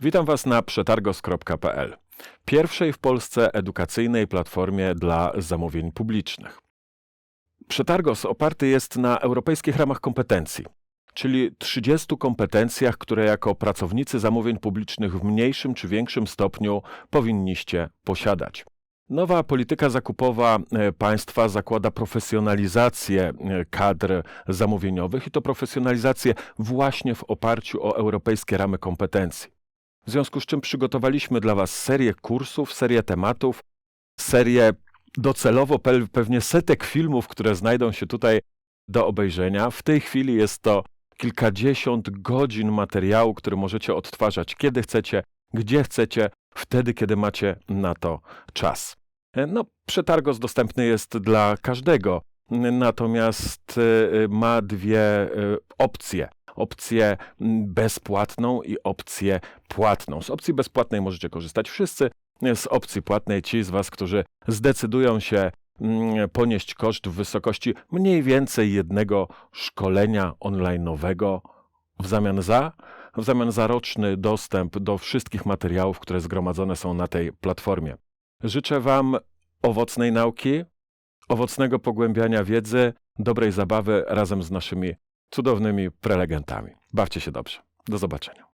Witam Was na przetargos.pl, pierwszej w Polsce edukacyjnej platformie dla zamówień publicznych. Przetargos oparty jest na europejskich ramach kompetencji, czyli 30 kompetencjach, które jako pracownicy zamówień publicznych w mniejszym czy większym stopniu powinniście posiadać. Nowa polityka zakupowa e, państwa zakłada profesjonalizację e, kadr zamówieniowych i to profesjonalizację właśnie w oparciu o europejskie ramy kompetencji. W związku z czym przygotowaliśmy dla Was serię kursów, serię tematów, serię docelowo pe- pewnie setek filmów, które znajdą się tutaj do obejrzenia. W tej chwili jest to kilkadziesiąt godzin materiału, który możecie odtwarzać kiedy chcecie, gdzie chcecie, wtedy, kiedy macie na to czas. E, No, przetargos dostępny jest dla każdego, natomiast e, ma dwie e, opcje. Opcję mm, bezpłatną i opcję płatną. Z opcji bezpłatnej możecie korzystać wszyscy, z opcji płatnej ci z Was, którzy zdecydują się mm, ponieść koszt w wysokości mniej więcej jednego szkolenia online'owego w zamian za w zamian za roczny dostęp do wszystkich materiałów, które zgromadzone są na tej platformie. Życzę Wam owocnej nauki, owocnego pogłębiania wiedzy, dobrej zabawy razem z naszymi cudownymi prelegentami. Bawcie się dobrze. Do zobaczenia.